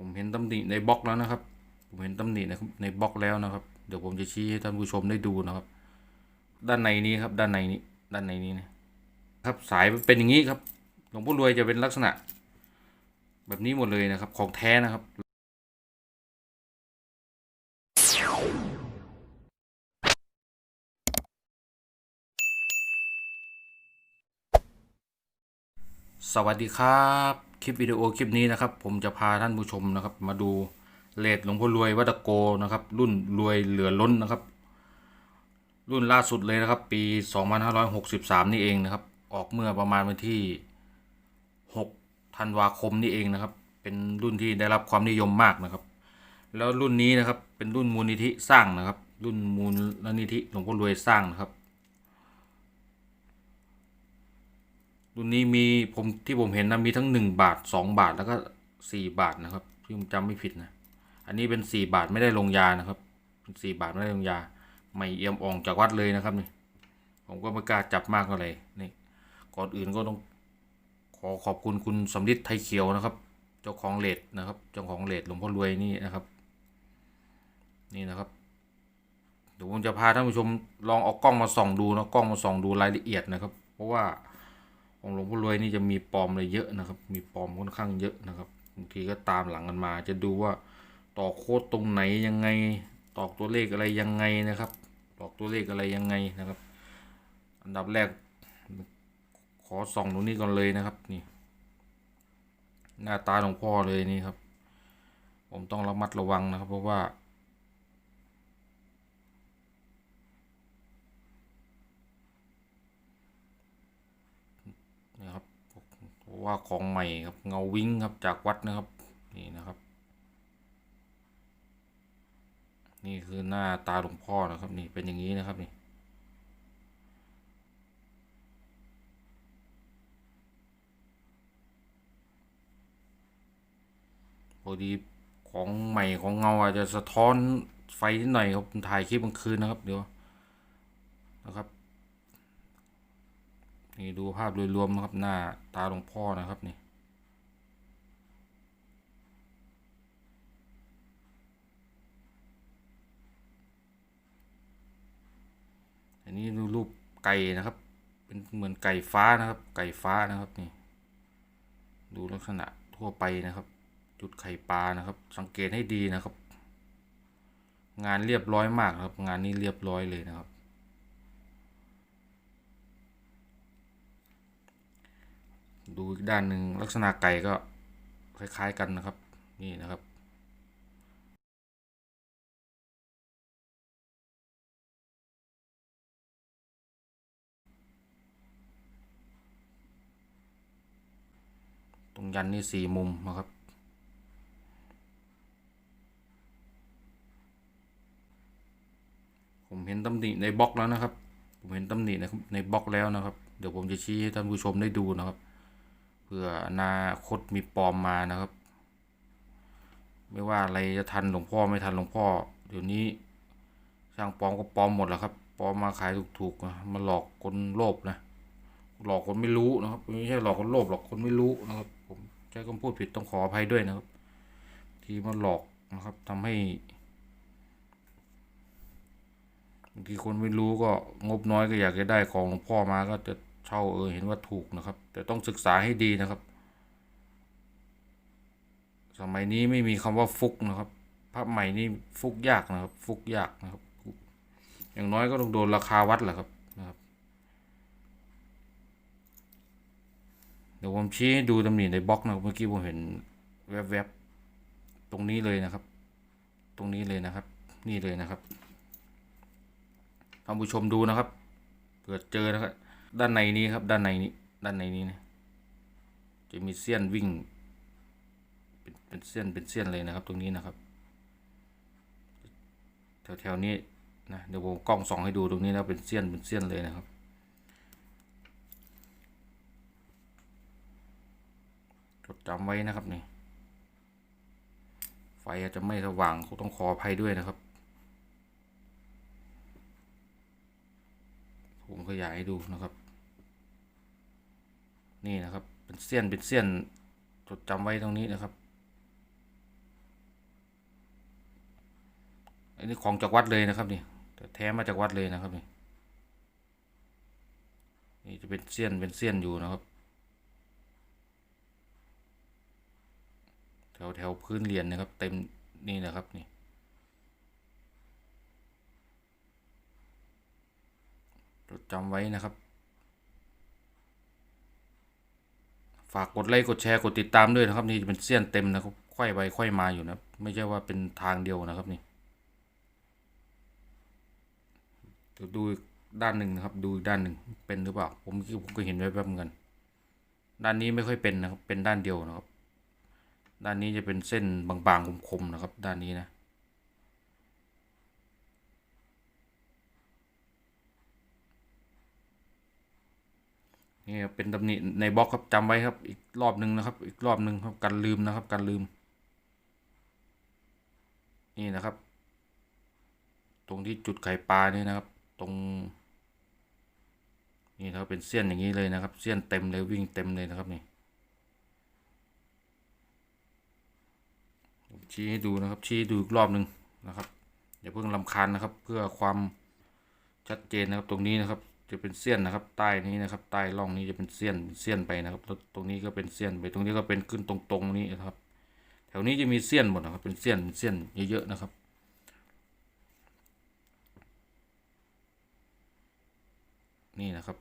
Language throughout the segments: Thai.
ผมเห็นตำหนิในบล็อกแล้วนะครับ ผมเห็นตำหนิในในบล็อกแล้วนะครับ เดี๋ยวผมจะชี้ให้ท่านผู้ชมได้ดูนะครับ ด้านในนี้ครับ ด้านในนี้ด้านในนี้นะครับ สายเป็นอย่างนี้ครับหลวงพ่อรวยจะเป็นลักษณะ แบบนี้หมดเลยนะครับ ของแท้นะครับสวัสดีครับ คลิปวิดีโอคลิปนี้นะครับ ผมจะพาท่านผู้ชมนะครับ มาดูเลดหลวงพ่อรวยวัดโกนะครับ รุ่นรวยเหลือล้นนะครับ รุ่นล่าสุดเลยนะครับ ปี 2563 นี่เองนะครับ ออกเมื่อประมาณวันที่ 6 ธันวาคมนี่เองนะครับ เป็นรุ่นที่ได้รับความนิยมมากนะครับ แล้วรุ่นนี้นะครับเป็นรุ่นมูลนิธิสร้างนะครับ รุ่นมูลนิธิหลวงพ่อรวยสร้างนะครับ รุ่นนี้มีผมที่ผมเห็นนะมีทั้ง 1 บาท 2 บาทแล้วก็ 4 บาทนะครับที่ผมจำไม่ผิดนะ อันนี้เป็น 4 บาทไม่ได้ลงยานะครับเป็น4บาทไม่ได้ลงยา ไม่เอี่ยมอ่องจากวัดเลยนะครับนี่ผมก็ไม่กล้าจับมากเท่าไหร่นี่ก่อนอื่นก็ต้องขอขอบคุณคุณสำลิดไทยเขียวนะครับ เจ้าของเลดนะครับ เจ้าของเลดหลวงพ่อรวยนี่นะครับ นี่นะครับเดี๋ยวผมจะพาท่านผู้ชมลองเอากล้องมาส่องดูนะกล้องมาส่องดูรายละเอียดนะครับ เพราะว่า องหลวงพ่อรวยนี่จะมีปลอมอะไรเยอะนะครับ มีปลอมค่อนข้างเยอะนะครับบางทีก็ตามหลังกันมา จะดูว่าตอกโค้ดตรงไหนยังไง ตอกตัวเลขอะไรยังไงนะครับ ตอกตัวเลขอะไรยังไงนะครับ อันดับแรก ขอส่องตรงนี้ก่อนเลยนะครับนี่ หน้าตาหลวงพ่อเลยนี่ครับ ผมต้องระมัดระวังนะครับ เพราะว่า นะครับเพราะ ว่าของใหม่ครับเงาวิ้งครับจากวัดนะครับนี่นะครับ นี่คือหน้าตาหลวงพ่อนะครับนี่เป็นอย่างนี้นะครับนี่พอดีของใหม่ของเงาอาจจะสะท้อนไฟนิดหน่อยครับผมถ่ายคลิปกลางคืนนะครับเดี๋ยวนะครับ นี่ดูภาพโดยรวมนะครับหน้าตาหลวงพ่อนะครับนี่อันนี้ดูรูปไก่นะครับ เป็นเหมือนไก่ฟ้านะครับ ไก่ฟ้านะครับนี่ ดูลักษณะทั่วไปนะครับ จุดไข่ปลานะครับ สังเกตให้ดีนะครับ งานเรียบร้อยมากนะครับ งานนี้เรียบร้อยเลยนะครับ ดูอีกด้านหนึ่งลักษณะไก่ก็คล้ายๆกันนะครับ นี่นะครับ ตรงยันนี่สี่มุมนะครับผมเห็นตำหนิในบล็อกแล้วนะครับ ผมเห็นตำหนิในในบล็อกแล้วนะครับ เดี๋ยวผมจะชี้ให้ท่านผู้ชมได้ดูนะครับ เผื่ออนาคตมีปลอมมานะครับ ไม่ว่าอะไรจะทันหลวงพ่อไม่ทันหลวงพ่อ เดี๋ยวนี้ช่างปลอมก็ปลอมหมดแล้วครับปลอมมาขายถูกๆนะมาหลอกคนโลภนะหลอกคนไม่รู้นะครับไม่ใช่หลอกคนโลภหรอกคนไม่รู้นะครับ ผมใช้คำพูดผิดต้องขออภัยด้วยนะครับ ที่มาหลอกนะครับทำให้บางทีคนไม่รู้ก็งบน้อยก็อยากจะได้ของหลวงพ่อมาก็จะ เช่าเออเห็นว่าถูกนะครับ แต่ต้องศึกษาให้ดีนะครับ สมัยนี้ไม่มีคำว่าฟุกนะครับพระใหม่นี่ฟุกยากนะครับ ฟุกยากนะครับ อย่างน้อยก็ต้องโดนราคาวัดแหละครับนะครับ เดี๋ยวผมชี้ดูตำหนิในบล็อกนะครับเมื่อกี้ผมเห็นแวบๆตรงนี้เลยนะครับ ตรงนี้เลยนะครับ นี่เลยนะครับท่านผู้ชมดูนะครับเผื่อเจอนะครับ ด้านในนี้ครับด้านในนี้ด้านในนี้นะจะมีเส้นวิ่ง เป็นเป็นเส้นเป็นเส้นเลยนะครับ ตรงนี้นะครับ แถวๆนี้นะเดี๋ยวผมกล้องส่องให้ดูตรงนี้นะเป็นเส้นเป็นเส้นเลยนะครับจดจำไว้นะครับนี่ไฟอาจจะไม่สว่างก็ต้องขออภัยด้วยนะครับ ขยายให้ดูนะครับ นี่นะครับ เป็นเส้นเป็นเส้นจดจำไว้ตรงนี้นะครับอันนี้ของจากวัดเลยนะครับนี่แต่แท้มาจากวัดเลยนะครับนี่นี่จะเป็นเส้นเป็นเส้นอยู่นะครับ แถวแถวพื้นเรียนนะครับ เต็มนี่นะครับนี่ จดจำไว้นะครับ ฝากกดไลค์กดแชร์กดติดตามด้วยนะครับ นี่จะเป็นเสี้ยนเต็มนะครับค่อยไปค่อยมาอยู่นะไม่ใช่ว่าเป็นทางเดียวนะครับนี่ดูด้านหนึ่งนะครับ ดูด้านหนึ่งเป็นหรือเปล่า ผมผมก็เห็นไว้แป๊บเหมือนกันด้านนี้ไม่ค่อยเป็นนะครับ เป็นด้านเดียวนะครับ ด้านนี้จะเป็นเส้นบางๆคมๆนะครับ ด้านนี้นะ นี่เป็นตำหนิในบล็อกครับจำไว้ครับ อีกรอบหนึ่งนะครับ อีกรอบหนึ่งครับกันลืมนะครับกันลืม นี่นะครับ ตรงที่จุดไข่ปลานี่นะครับ ตรงนี่นะครับเป็นเส้นอย่างนี้เลยนะครับ เส้นเต็มเลยวิ่งเต็มเลยนะครับนี่ชี้ให้ดูนะครับ ชี้ดูอีกรอบหนึ่งนะครับอย่าเพิ่งลำคาญนะครับ เพื่อความชัดเจนนะครับตรงนี้นะครับ จะเป็นเสี้ยนนะครับ ใต้นี้นะครับ ใต้ร่องนี้จะเป็นเสี้ยนเสี้ยนไปนะครับแล้วตรงนี้ก็เป็นเสี้ยนไป ตรงนี้ก็เป็นขึ้นตรงๆนี้นะครับ แถวนี้จะมีเสี้ยนหมดนะครับ เป็นเสี้ยนเสี้ยนเยอะๆนะครับนี่นะครับ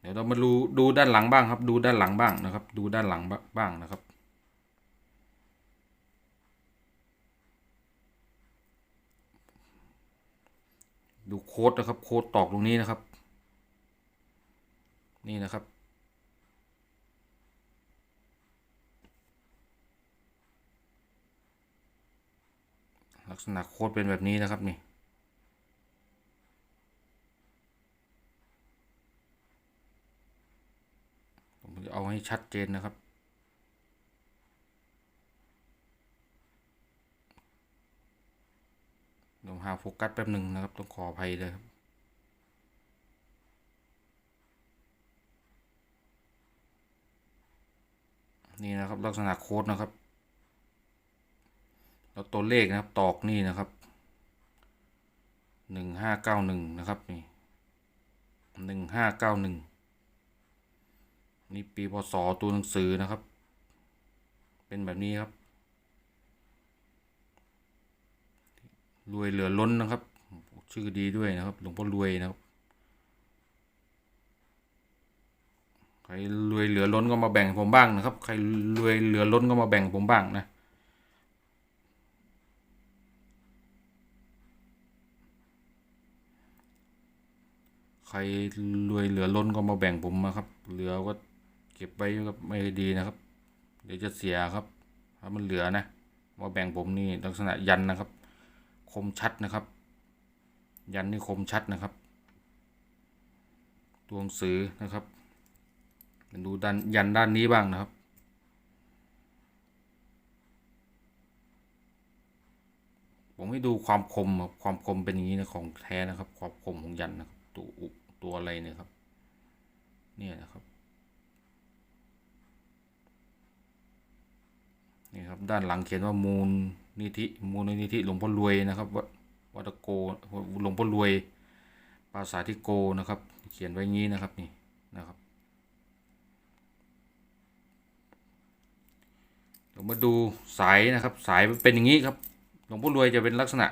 เดี๋ยวเรามาดูดูด้านหลังบ้างครับ ดูด้านหลังบ้างนะครับ ดูด้านหลังบ้าบ้างนะครับ ดูโค้ดนะครับ โค้ดตอกตรงนี้นะครับ นี่นะครับ ลักษณะโค้ดเป็นแบบนี้นะครับนี่ผมจะเอาให้ชัดเจนนะครับ เดี๋ยว หาโฟกัสแป๊บหนึ่งนะครับ ต้องขออภัยเลยครับนี่นะครับลักษณะโค้ดนะครับ แล้วตัวเลขนะครับตอกนี่นะครับหนึ่งห้าเก้าหนึ่งนะครับนี่หนึ่งห้าเก้าหนึ่งนี่ปีพศตัวหนังสือนะครับ เป็นแบบนี้ครับ รวยเหลือล้นนะครับ ชื่อดีด้วยนะครับ หลวงพ่อรวยนะครับ ใครรวยเหลือล้นก็มาแบ่งผมบ้างนะครับ ใครรวยเหลือล้นก็มาแบ่งผมบ้างนะใครรวยเหลือล้นก็มาแบ่งผมนะครับ เหลือก็เก็บไว้ก็ไม่ดีนะครับ เดี๋ยวจะเสียครับ ถ้ามันเหลือนะ มาแบ่งผมนี่ลักษณะยันนะครับ คมชัดนะครับ ยันนี่คมชัดนะครับ ตัวหนังสือนะครับมาดูด้านยันด้านนี้บ้างนะครับ ผมให้ดูความคมความคมเป็นอย่างนี้นะของแท้นะครับ ความคมของยันนะครับ ตัวอุตัวอะไรเนี่ยครับ เนี่ยนะครับนี่ครับด้านหลังเขียนว่ามูล นิธิมูลนิธิหลวงพ่อรวยนะครับวัดวัดโกหลวงพ่อรวยภาษาที่โกนะครับ เขียนไว้งี้นะครับนี่นะครับเรามาดูสายนะครับ สายเป็นอย่างนี้ครับหลวงพ่อรวยจะเป็นลักษณะ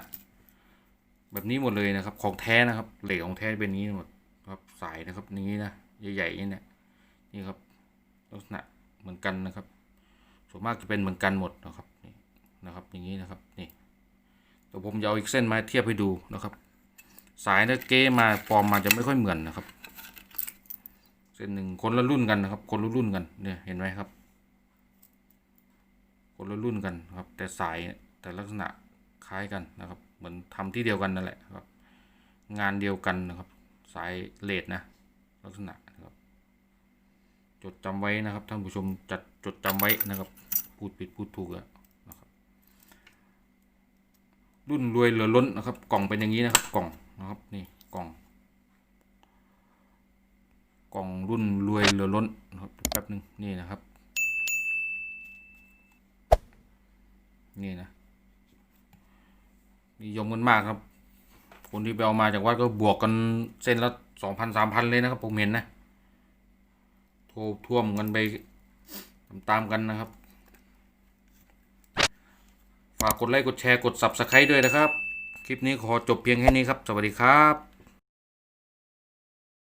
แบบนี้หมดเลยนะครับ ของแท้นะครับ เหล็กของแท้เป็นอย่างนี้หมดครับสายนะครับนี้นะใหญ่ๆนี่เนี่ยนี่ครับลักษณะเหมือนกันนะครับส่วนมากจะเป็นเหมือนกันหมดนะครับนี นะครับ อย่างนี้นะครับนี่เดี๋ยวผมจะเอาอีกเส้นมาเทียบให้ดูนะครับ สายนี่ยเก้มาปลอมมาจะไม่ค่อยเหมือนนะครับ เส้นหนึ่งคนละรุ่นกันนะครับ คนละรุ่นกันเนี่ยเห็นไหมครับ คนละรุ่นกันครับ แต่สายแต่ลักษณะคล้ายกันนะครับ เหมือนทำที่เดียวกันนั่นแหละครับ งานเดียวกันนะครับ สายเลดนะ ลักษณะนะครับ จดจำไว้นะครับท่านผู้ชมจัดจดจำไว้นะครับ พูดผิดพูดถูกแล้วนะ รุ่นรวยเหลือล้นนะครับ กล่องเป็นอย่างนี้นะครับ กล่องนะครับนี่กล่อง กล่องรุ่นรวยเหลือล้นนะครับแป๊บหนึ่งนี่นะครับ นี่นะนิยมกันมากครับ คนที่ไปเอามาจากวัดก็บวกกันเส้นละสองพันสามพันเลยนะครับ ผมเห็นนะโทรท่วมกันไปตามๆกันนะครับ ฝากกดไลค์กดแชร์กด subscribe ด้วยนะครับ คลิปนี้ขอจบเพียงแค่นี้ครับ สวัสดีครับ